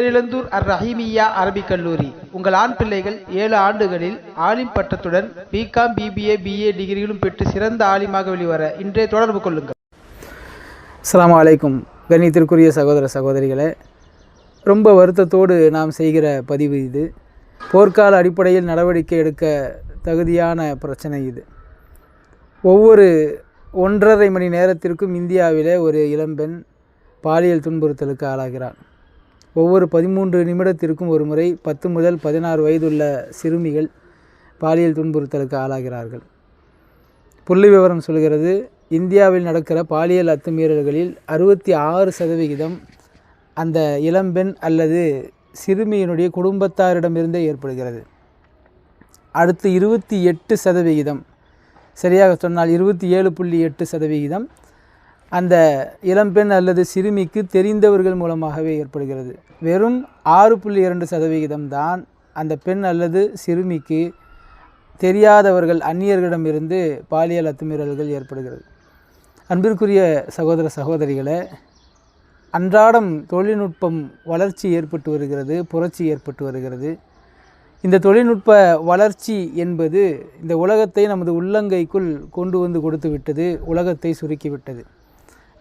பேரிழந்தூர் அர் ரஹீமியா அரபிக் கல்லூரி. உங்கள் ஆண் பிள்ளைகள் ஏழு ஆண்டுகளில் ஆலிம் பட்டத்துடன் பிகாம் பிபிஏ பிஏ டிகிரிகளும் பெற்று சிறந்த ஆலிமாக வெளிவர இன்றைய தொடர்பு கொள்ளுங்கள். அஸ்லாம் வலைக்கும் கணித்திற்குரிய சகோதர சகோதரிகளே ரொம்ப வருத்தத்தோடு நாம் செய்கிற பதிவு இது. போர்க்கால அடிப்படையில் நடவடிக்கை எடுக்க தகுதியான பிரச்சனை இது. ஒவ்வொரு ஒன்றரை மணி நேரத்திற்கும் இந்தியாவிலே ஒரு இளம்பெண் பாலியல் துன்புறுத்தலுக்கு ஆளாகிறார் ஒவ்வொரு பதிமூன்று நிமிடத்திற்கும் ஒரு முறை பத்து முதல் பதினாறு வயதுள்ள சிறுமிகள் பாலியல் துன்புறுத்தலுக்கு ஆளாகிறார்கள். புள்ளி விவரம் சொல்கிறது இந்தியாவில் நடக்கிற பாலியல் அத்துமீறல்களில் அறுபத்தி ஆறு சதவிகிதம் அந்த இளம்பெண் அல்லது சிறுமியினுடைய குடும்பத்தாரிடமிருந்தே ஏற்படுகிறது. அடுத்து இருபத்தி எட்டு சதவிகிதம் சரியாக சொன்னால் இருபத்தி ஏழு புள்ளி எட்டு சதவிகிதம் அந்த இளம்பெண் அல்லது சிறுமிக்கு தெரிந்தவர்கள் மூலமாகவே ஏற்படுகிறது. வெறும் ஆறு புள்ளி இரண்டு சதவிகிதம் தான் அந்த பெண் அல்லது சிறுமிக்கு தெரியாதவர்கள் அந்நியர்களிடமிருந்து பாலியல் அத்துமீறல்கள் ஏற்படுகிறது. அன்பிற்குரிய சகோதர சகோதரிகளை அன்றாடம் தொழில்நுட்பம் வளர்ச்சி ஏற்பட்டு வருகிறது புரட்சி ஏற்பட்டு வருகிறது. இந்த தொழில்நுட்ப வளர்ச்சி என்பது இந்த உலகத்தை நமது உள்ளங்கைக்குள் கொண்டு வந்து கொடுத்து விட்டது உலகத்தை சுருக்கிவிட்டது.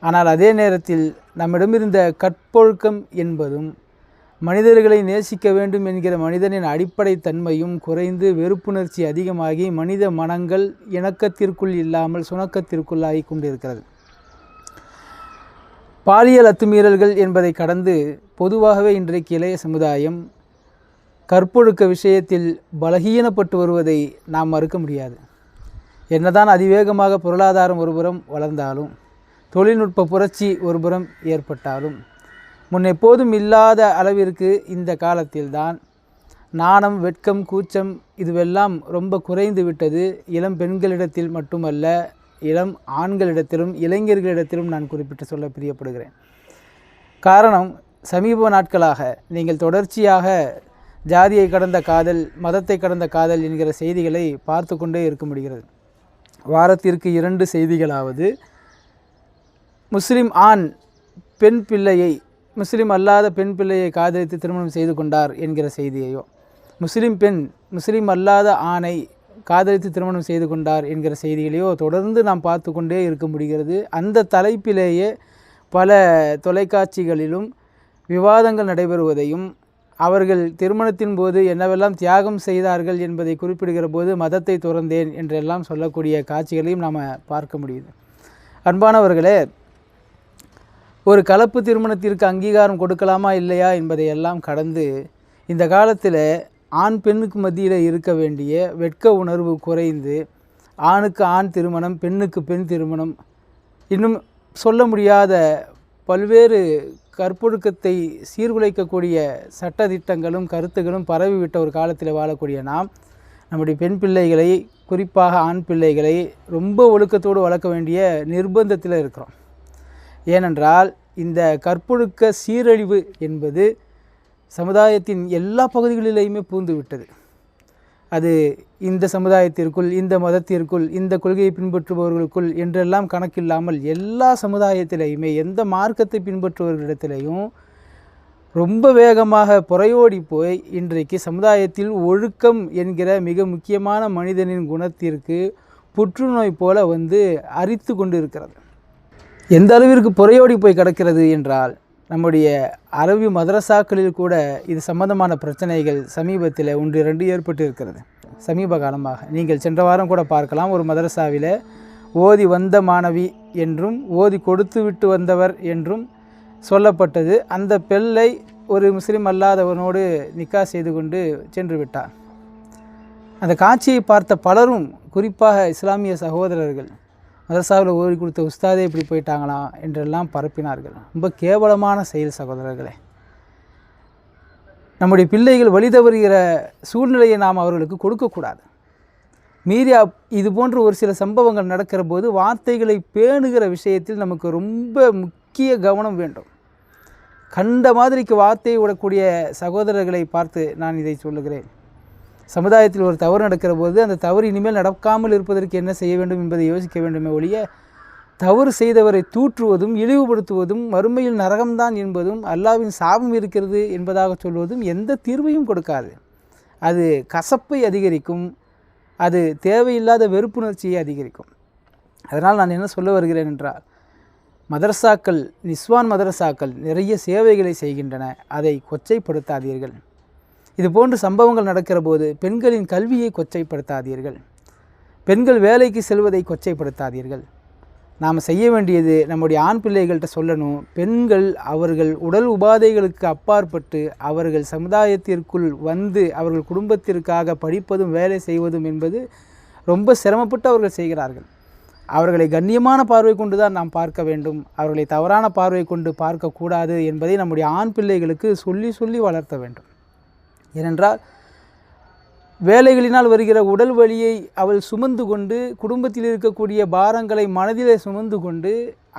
ஆனால் அதே நேரத்தில் நம்மிடமிருந்த கற்பொழுக்கம் என்பதும் மனிதர்களை நேசிக்க வேண்டும் என்கிற மனிதனின் அடிப்படை தன்மையும் குறைந்து வெறுப்புணர்ச்சி அதிகமாகி மனித மனங்கள் இணக்கத்திற்குள் இல்லாமல் சுணக்கத்திற்குள்ளாகி கொண்டிருக்கிறது. பாலியல் அத்துமீறல்கள் என்பதை கடந்து பொதுவாகவே இன்றைக்கு இளைய சமுதாயம் கற்பொழுக்க விஷயத்தில் பலகீனப்பட்டு வருவதை நாம் மறுக்க முடியாது. என்னதான் அதிவேகமாக பொருளாதாரம் ஒருபுறம் வளர்ந்தாலும் தொழில்நுட்ப புரட்சி ஒருபுறம் ஏற்பட்டாலும் முன்னெப்போதும் இல்லாத அளவிற்கு இந்த காலத்தில்தான் நாணம் வெட்கம் கூச்சம் இதுவெல்லாம் ரொம்ப குறைந்து விட்டது. இளம் பெண்களிடத்தில் மட்டுமல்ல இளம் ஆண்களிடத்திலும் இளைஞர்களிடத்திலும் நான் குறிப்பிட்டு சொல்ல பிரியப்படுகிறேன். காரணம் சமீப நாட்களாக நீங்கள் தொடர்ச்சியாக ஜாதியை கடந்த காதல் மதத்தை கடந்த காதல் என்கிற செய்திகளை பார்த்து கொண்டே இருக்க முடிகிறது. வாரத்திற்கு இரண்டு செய்திகளாவது முஸ்லிம் ஆண் பெண் பிள்ளையை முஸ்லீம் அல்லாத பெண் பிள்ளையை காதலித்து திருமணம் செய்து கொண்டார் என்கிற செய்தியையோ முஸ்லீம் பெண் முஸ்லீம் அல்லாத ஆணை காதலித்து திருமணம் செய்து கொண்டார் என்கிற செய்திகளையோ தொடர்ந்து நாம் பார்த்து கொண்டே இருக்க முடிகிறது. அந்த தலைப்பிலேயே பல தொலைக்காட்சிகளிலும் விவாதங்கள் நடைபெறுவதையும் அவர்கள் திருமணத்தின் போது என்னவெல்லாம் தியாகம் செய்தார்கள் என்பதை குறிப்பிடுகிற போது மதத்தை துறந்தேன் என்றெல்லாம் சொல்லக்கூடிய காட்சிகளையும் நாம் பார்க்க முடியுது. அன்பானவர்களே ஒரு கலப்பு திருமணத்திற்கு அங்கீகாரம் கொடுக்கலாமா இல்லையா என்பதையெல்லாம் கடந்து இந்த காலத்தில் ஆண் பெண்ணுக்கு மத்தியில் இருக்க வேண்டிய வெட்க உணர்வு குறைந்து ஆணுக்கு ஆண் திருமணம் பெண்ணுக்கு பெண் திருமணம் இன்னும் சொல்ல முடியாத பல்வேறு கற்பொழுக்கத்தை சீர்குலைக்கக்கூடிய சட்டதிட்டங்களும் கருத்துகளும் பரவிவிட்ட ஒரு காலத்தில் வாழக்கூடிய நாம் நம்முடைய பெண் பிள்ளைகளை குறிப்பாக ஆண் பிள்ளைகளை ரொம்ப ஒழுக்கத்தோடு வளர்க்க வேண்டிய நிர்பந்தத்தில் இருக்கிறோம். ஏனென்றால் இந்த கற்பொழுக்க சீரழிவு என்பது சமுதாயத்தின் எல்லா பகுதிகளிலேயுமே பூந்து விட்டது. அது இந்த சமுதாயத்திற்குள் இந்த மதத்திற்குள் இந்த கொள்கையை பின்பற்றுபவர்களுக்குள் என்றெல்லாம் கணக்கில்லாமல் எல்லா சமுதாயத்திலையுமே எந்த மார்க்கத்தை பின்பற்றுபவர்களிடத்திலையும் ரொம்ப வேகமாக புறையோடி போய் இன்றைக்கு சமுதாயத்தில் ஒழுக்கம் என்கிற மிக முக்கியமான மனிதனின் குணத்திற்கு புற்றுநோய் போல வந்து அரித்து கொண்டு இருக்கிறது எந்த அளவிற்கு புறையோடி போய் கிடக்கிறது என்றால் நம்முடைய அரபி மதரசாக்களில் கூட இது சம்பந்தமான பிரச்சனைகள் சமீபத்தில் ஒன்று இரண்டு ஏற்பட்டு இருக்கிறது சமீப காலமாக. நீங்கள் சென்ற வாரம் கூட பார்க்கலாம் ஒரு மதரசாவில் ஓதி வந்த மாணவி என்றும் ஓதி கொடுத்து விட்டு வந்தவர் என்றும் சொல்லப்பட்டது. அந்த பெல்லை ஒரு முஸ்லீம் அல்லாதவனோடு நிக்கா செய்து கொண்டு சென்று விட்டார் அந்த காட்சியை பார்த்த பலரும் குறிப்பாக இஸ்லாமிய சகோதரர்கள் மதசாவில் ஓடி கொடுத்த உஸ்தாதே இப்படி போயிட்டாங்களா என்றெல்லாம் பரப்பினார்கள். ரொம்ப கேவலமான செயல் சகோதரர்களே. நம்முடைய பிள்ளைகள் வழி தவறுகிற சூழ்நிலையை நாம் அவர்களுக்கு கொடுக்கக்கூடாது. மீரியா இது போன்ற ஒரு சில சம்பவங்கள் நடக்கிற போது வார்த்தைகளை பேணுகிற விஷயத்தில் நமக்கு ரொம்ப முக்கிய கவனம் வேண்டும். கண்ட மாதிரிக்கு வார்த்தையை விடக்கூடிய சகோதரர்களை பார்த்து நான் இதை சொல்லுகிறேன். சமுதாயத்தில் ஒரு தவறு நடக்கிற போது அந்த தவறு இனிமேல் நடக்காமல் இருப்பதற்கு என்ன செய்ய வேண்டும் என்பதை யோசிக்க வேண்டுமே ஒழிய தவறு செய்தவரை தூற்றுவதும் இழிவுபடுத்துவதும் மறுமையில் நரகம்தான் என்பதும் அல்லாவின் சாபம் இருக்கிறது என்பதாக சொல்வதும் எந்த தீர்வையும் கொடுக்காது. அது கசப்பை அதிகரிக்கும் அது தேவையில்லாத வெறுப்புணர்ச்சியை அதிகரிக்கும். அதனால் நான் என்ன சொல்ல வருகிறேன் என்றால் மதரசாக்கள் நிஸ்வான் மதரசாக்கள் நிறைய சேவைகளை செய்கின்றன. அதை கொச்சைப்படுத்தாதீர்கள். இது போன்ற சம்பவங்கள் நடக்கிற போது பெண்களின் கல்வியை கொச்சைப்படுத்தாதீர்கள். பெண்கள் வேலைக்கு செல்வதை கொச்சைப்படுத்தாதீர்கள். நாம் செய்ய வேண்டியது நம்முடைய ஆண் பிள்ளைகள்கிட்ட சொல்லணும். பெண்கள் அவர்கள் உடல் உபாதைகளுக்கு அப்பாற்பட்டு அவர்கள் சமுதாயத்திற்குள் வந்து அவர்கள் குடும்பத்திற்காக படிப்பதும் வேலை செய்வதும் என்பது ரொம்ப சிரமப்பட்டு அவர்கள் செய்கிறார்கள். அவர்களை கண்ணியமான பார்வை கொண்டு தான் நாம் பார்க்க வேண்டும். அவர்களை தவறான பார்வை கொண்டு பார்க்கக்கூடாது என்பதை நம்முடைய ஆண் பிள்ளைகளுக்கு சொல்லி சொல்லி வளர்த்த வேண்டும். ஏனென்றால் வேலைகளினால் வருகிற உடல் வலியை அவள் சுமந்து கொண்டு குடும்பத்தில் இருக்கக்கூடிய பாரங்களை மனதிலே சுமந்து கொண்டு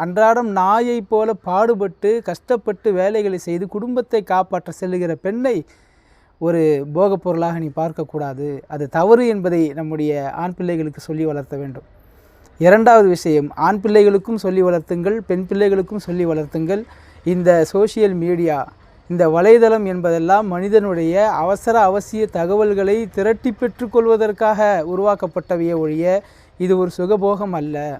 அன்றாடம் நாயைப் போல பாடுபட்டு கஷ்டப்பட்டு வேலைகளை செய்து குடும்பத்தை காப்பாற்ற செல்லுகிற பெண்ணை ஒரு போகப் பொருளாக நீ பார்க்கக்கூடாது. அது தவறு என்பதை நம்முடைய ஆண் பிள்ளைகளுக்கு சொல்லி வளர்த்த வேண்டும். இரண்டாவது விஷயம் ஆண் பிள்ளைகளுக்கும் சொல்லி வளர்த்துங்கள் பெண் பிள்ளைகளுக்கும் சொல்லி வளர்த்துங்கள். இந்த சோஷியல் மீடியா இந்த வலைதளம் என்பதெல்லாம் மனிதனுடைய அவசர அவசிய தகவல்களை திரட்டி பெற்றுக்கொள்வதற்காக உருவாக்கப்பட்டவையே ஒழிய இது ஒரு சுகபோகம் அல்ல.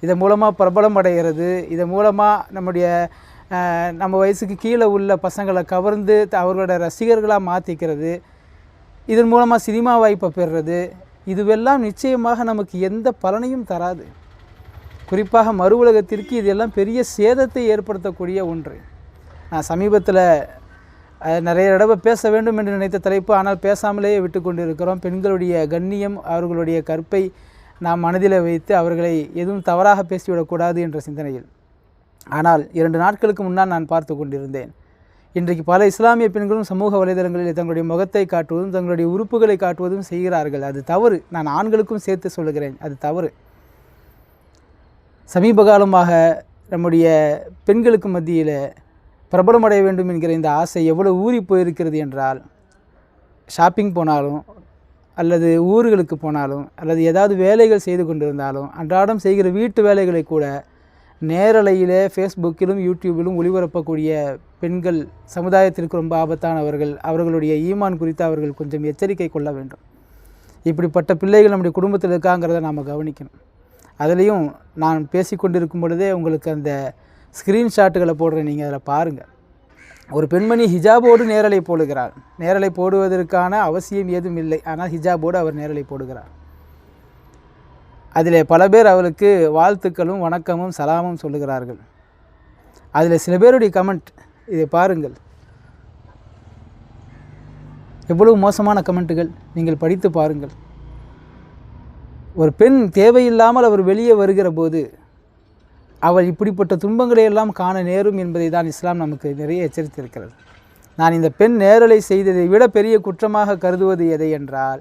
இதன் மூலமாக பிரபலம் அடைகிறது. இதன் மூலமாக நம்முடைய நம்ம வயசுக்கு கீழே உள்ள பசங்களை கவர்ந்து த- அவர்களோட ரசிகர்களாக மாற்றிக்கிறது இதன் மூலமாக சினிமா வாய்ப்பை பெறுறது. இதுவெல்லாம் நிச்சயமாக நமக்கு எந்த பலனையும் தராது. குறிப்பாக மறு உலகத்திற்கு இதெல்லாம் பெரிய சேதத்தை ஏற்படுத்தக்கூடிய ஒன்று. நான் சமீபத்தில் நிறைய தடவை பேச வேண்டும் என்று நினைத்த தலைப்பு ஆனால் பேசாமலேயே விட்டு கொண்டிருக்கிறோம். பெண்களுடைய கண்ணியம் அவர்களுடைய கற்பை நாம் மனதில் வைத்து அவர்களை எதுவும் தவறாக பேசிவிடக்கூடாது என்ற சிந்தனையில். ஆனால் இரண்டு நாட்களுக்கு முன்னால் நான் பார்த்து கொண்டிருந்தேன். இன்றைக்கு பல இஸ்லாமிய பெண்களும் சமூக வலைதளங்களில் தங்களுடைய முகத்தை காட்டுவதும் தங்களுடைய உறுப்புகளை காட்டுவதும் செய்கிறார்கள். அது தவறு. நான் ஆண்களுக்கும் சேர்த்து சொல்லுகிறேன் அது தவறு. சமீப காலமாக நம்முடைய பெண்களுக்கு மத்தியில் பிரபலமடைய வேண்டும் என்கிற இந்த ஆசை எவ்வளோ ஊறி போயிருக்கிறது என்றால் ஷாப்பிங் போனாலும் அல்லது ஊர்களுக்கு போனாலும் அல்லது ஏதாவது வேலைகள் செய்து கொண்டிருந்தாலும் அன்றாடம் செய்கிற வீட்டு வேலைகளை கூட நேரலையிலே ஃபேஸ்புக்கிலும் யூடியூபிலும் ஒளிபரப்பக்கூடிய பெண்கள் சமுதாயத்திற்கு ரொம்ப ஆபத்தானவர்கள். அவர்களுடைய ஈமான் குறித்து அவர்கள் கொஞ்சம் எச்சரிக்கை கொள்ள வேண்டும். இப்படிப்பட்ட பிள்ளைகள் நம்முடைய குடும்பத்தில் இருக்காங்கிறத நாம் கவனிக்கணும். அதுலேயும் நான் பேசிக்கொண்டிருக்கும் பொழுதே உங்களுக்கு அந்த ஸ்க்ரீன்ஷாட்டுகளை போடுறேன் நீங்கள் அதில் பாருங்கள் ஒரு பெண்மணி ஹிஜாபோடு நேரலை போடுகிறார் நேரலை போடுவதற்கான அவசியம் ஏதும் இல்லை. ஆனால் ஹிஜாபோடு அவர் நேரலை போடுகிறார். அதில் பல பேர் அவருக்கு வாழ்த்துக்களும் வணக்கமும் சலாமும் சொல்லுகிறார்கள். அதில் சில பேருடைய கமெண்ட் இதை பாருங்கள். எவ்வளவு மோசமான கமெண்ட்டுகள் நீங்கள் படித்து பாருங்கள். ஒரு பெண் தேவையில்லாமல் அவர் வெளியே வருகிற போது அவள் இப்படிப்பட்ட துன்பங்களை எல்லாம் காண நேரும் என்பதை தான் இஸ்லாம் நமக்கு நிறைய எச்சரித்திருக்கிறது. நான் இந்த பெண் நேரலை செய்ததை விட பெரிய குற்றமாக கருதுவது எதை என்றால்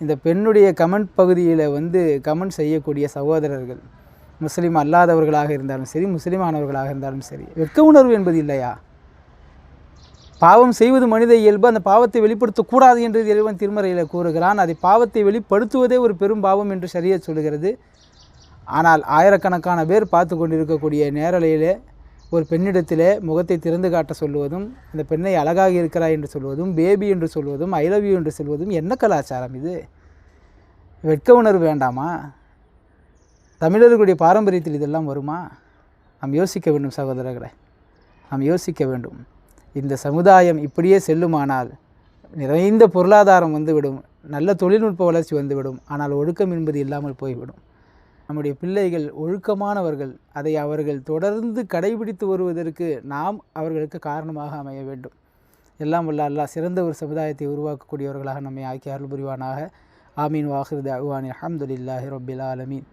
இந்த பெண்ணுடைய கமெண்ட் பகுதியில் வந்து கமெண்ட் செய்யக்கூடிய சகோதரர்கள் முஸ்லீம் அல்லாதவர்களாக இருந்தாலும் சரி முஸ்லீமானவர்களாக இருந்தாலும் சரி வெக்க உணர்வு என்பது இல்லையா? பாவம் செய்வது மனித இயல்பு அந்த பாவத்தை வெளிப்படுத்தக்கூடாது என்று இறைவன் திருமறையில் கூறுகிறான். அதை பாவத்தை வெளிப்படுத்துவதே ஒரு பெரும் பாவம் என்று சரியாக சொல்லுகிறது. ஆனால் ஆயிரக்கணக்கான பேர் பார்த்து கொண்டிருக்கக்கூடிய நேரலையிலே ஒரு பெண்ணிடத்திலே முகத்தை திறந்து காட்ட சொல்லுவதும் அந்த பெண்ணை அழகாக இருக்கிறாய் என்று சொல்வதும் பேபி என்று சொல்வதும் ஐ லவ் யூ என்று சொல்வதும் என்ன கலாச்சாரம் இது? வெட்க உணர்வு வேண்டாமா? தமிழர்களுடைய பாரம்பரியத்தில் இதெல்லாம் வருமா? நாம் யோசிக்க வேண்டும் சகோதரர்களை. நாம் யோசிக்க வேண்டும். இந்த சமுதாயம் இப்படியே செல்லுமானால் நிறைந்த பொருளாதாரம் வந்துவிடும் நல்ல தொழில்நுட்ப வளர்ச்சி வந்துவிடும் ஆனால் ஒழுக்கம் என்பது இல்லாமல் போய்விடும். நம்முடைய பிள்ளைகள் ஒழுக்கமானவர்கள் அதை அவர்கள் தொடர்ந்து கடைபிடித்து வருவதற்கு நாம் அவர்களுக்கு காரணமாக அமைய வேண்டும். எல்லாம் வல்ல அல்லாஹ் சிறந்த ஒரு சமுதாயத்தை உருவாக்கக்கூடியவர்களாக நம்மை ஆக்கி அருள் புரிவானாக. ஆமீன். வாஹிர் அவானி அஹமதுல்லாஹி ரொபில் ஆலமீன்.